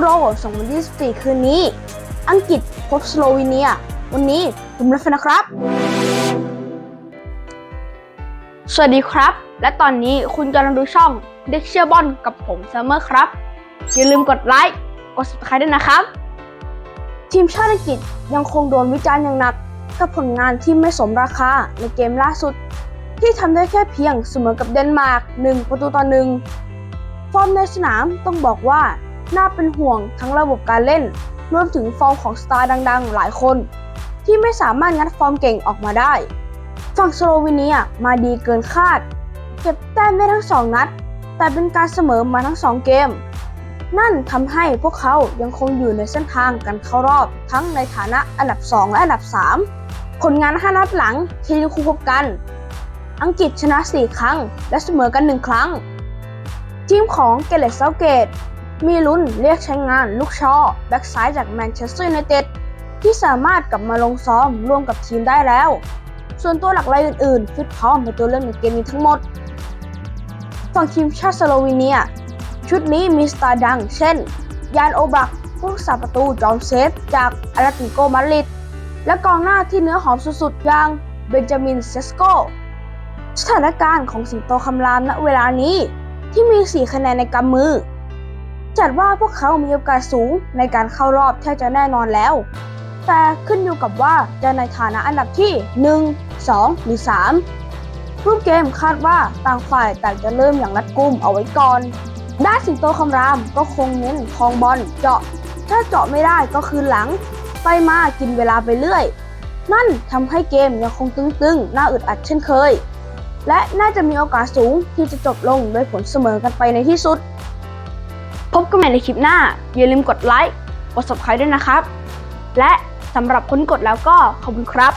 โร 2024 คืนนี้ อังกฤษพบสโลวีเนีย วันนี้ผมรัฟนะครับ สวัสดีครับ และตอนนี้คุณกำลังดูช่องเด็กเชียร์บอลกับผมซัมเมอร์ครับ อย่าลืมกดไลค์ กด subscribe ด้วยนะครับ ทีมชาติอังกฤษยังคงโดนวิจารณ์อย่างหนัก กับผลงานที่ไม่สมราคาในเกมล่าสุด ที่ทำได้แค่เพียงเสมอกับเดนมาร์ก 1 ประตูต่อหนึ่งฟอร์มในสนามต้องบอกว่า น่าเป็นห่วงทั้งระบบการเล่น รวมถึงฟอร์มของสตาร์ดังๆ หลายคน ที่ไม่สามารถงัดฟอร์มเก่งออกมาได้ ฝั่งสโลวีเนียมาดีเกินคาด เก็บแต้มได้ทั้งสองนัด แต่เป็นการเสมอมาทั้งสองเกม นั่นทำให้พวกเขายังคงอยู่ในเส้นทางการเข้ารอบ ทั้งในฐานะอันดับ 2 และอันดับ 3 ผลงาน5นัดหลังที่ยังคู่พบกัน อังกฤษชนะ 4 ครั้ง และเสมอกัน 1 ครั้งทีมของเกเรตเซาเกต มีลุ้นเรียกใช้งานลูกชอแบ็กซ้ายจากแมนเชสเตอร์ยูไนเต็ดที่สามารถกลับมาลงซ้อมร่วมกับทีมได้แล้ว ส่วนตัวหลักรายอื่นๆฟิตพร้อมเป็นตัวเล่นในเกมนี้ทั้งหมด ฝั่งทีมชาติสโลวีเนีย ชุดนี้มีสตาร์ดัง เช่น ยานโอบักผู้รักษาประตูจอห์นเซฟจากอาราติโกมาริดและกองหน้าที่เนื้อหอมสุดๆอย่างเบนจามินเซสโกสถานการณ์ของสิงโตคำรามณเวลานี้ที่มี 4 คะแนนในกำมือ จัดว่าพวกเขามีโอกาสสูงในการเข้ารอบแทบจะแน่นอนแล้ว แต่ขึ้นอยู่กับว่าจะในฐานะอันดับที่ 1 2 หรือ 3 รูปเกมคาดว่าต่างฝ่ายต่างจะเริ่มอย่างรัดกุมเอาไว้ก่อน ด้านสิงโตคำรามก็คงเน้นคองบอลเจาะ ถ้าเจาะไม่ได้ก็คืนหลัง ไปมากินเวลาไปเรื่อย นั่นทำให้เกมยังคงตึงๆ น่าอึดอัดเช่นเคย และน่าจะมีโอกาสสูงที่จะจบลงโดยผลเสมอกันไปในที่สุด พบกันใหม่ในคลิปหน้า อย่าลืมกดไลค์ กด subscribe ด้วยนะครับ และสำหรับคนกดแล้วก็ขอบคุณครับ